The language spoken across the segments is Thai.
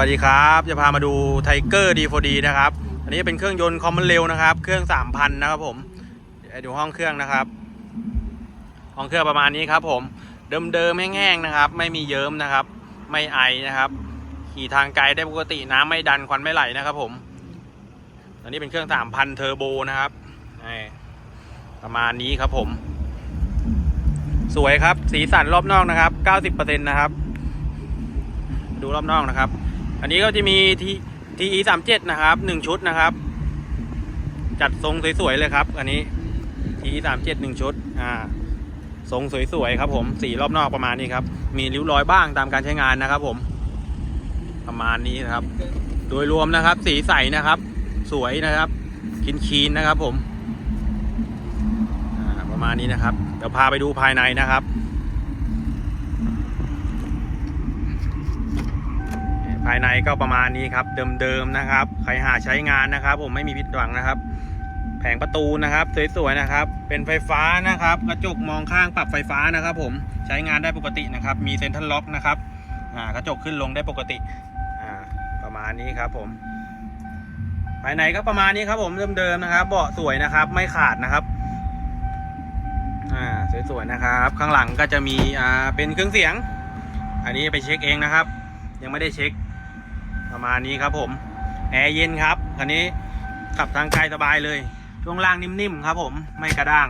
สวัสดีครับ จะพามาดูไทเกอร์ดีโฟดีนะครับ อันนี้เป็นเครื่องยนต์คอมมอนเร็วนะครับ เครื่อง3,000นะครับผมดูห้องเครื่องนะครับ ห้องเครื่องประมาณนี้ครับผม เดิมๆแห้งๆนะครับ ไม่มีเยิ้มนะครับ ไม่ไอนะครับ ขี่ทางไกลได้ปกติน้ำไม่ดันควันไม่ไหลนะครับผม อันนี้เป็นเครื่อง3,000เทอร์โบนะครับ ประมาณนี้ครับผม สวยครับ สีสันรอบนอกนะครับ 90%นะครับ ดูรอบนอกนะครับ อันนี้ก็จะมีทีทีอีสามเจ็ดนะครับหนึ่งชุดนะครับ จัดทรงสวยๆเลยครับ อันนี้ทีอีสามเจ็ดหนึ่งชุดอ่าทรงสวยๆครับ ผมสีรอบนอกประมาณนี้ครับ มีริ้วรอยบ้างตามการใช้งานนะครับ ผม ประมาณนี้นะครับ โดยรวมนะครับ สีใสนะครับ สวยนะครับคินคีนนะครับ ผมอ่าประมาณนี้นะครับ เดี๋ยวพาไปดูภายในนะครับายในก็ประมาณนี้ครับ เดิมๆนะครับ ใครหาใช้งานนะครับ ผมไม่มีผิดหวังนะครับ แผงประตูนะครับ สวยๆนะครับ เป็นไฟฟ้านะครับ กระจกมองข้างปรับไฟฟ้านะครับ ผมใช้งานได้ปกตินะครับ มีเซ็นทรัลล็อกนะครับอ่ากระจกขึ้นลงได้ปกติอ่าประมาณนี้ครับ ผมภายในก็ประมาณนี้ครับ ผมเดิมๆนะครับ เบาะสวยนะครับ ไม่ขาดนะครับอ่าสวยๆนะครับ ข้างหลังก็จะมีอ่าเป็นเครื่องเสียง อันนี้ไปเช็คเองนะครับ ยังไม่ได้เช็ค ประมาณนี้ครับผมแอร์เย็นครับคันนี้ขับทางไกลสบายเลย ช่วงล่างนิ่มๆครับผมไม่กระด้าง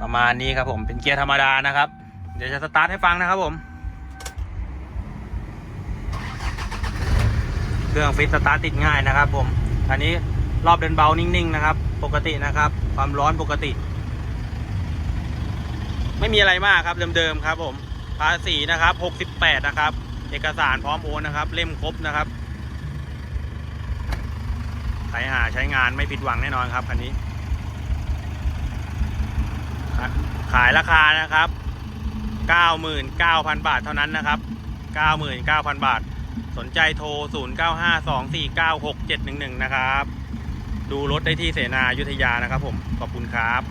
ประมาณนี้ครับผมเป็นเกียร์ธรรมดานะครับ เดี๋ยวจะสตาร์ทให้ฟังนะครับผม เครื่องฟิตสตาร์ทติดง่ายนะครับผมอันนี้รอบเดินเบานิ่งๆนะครับ ปกตินะครับ ความร้อนปกติ ไม่มีอะไรมากครับเดิมๆครับผมภาษีนะครับ 68 นะครับ เอกสารพร้อมโอนนะครับ เล่มครบนะครับใครหาใช้งานไม่ผิดหวังแน่นอนครับคันนี้ ขายราคานะครับ 99,000 บาทเท่านั้นนะครับ 99,000 บาท สนใจโทร 0952496711 นะครับ ดูรถได้ที่เสนายุธยานะครับผม ขอบคุณครับ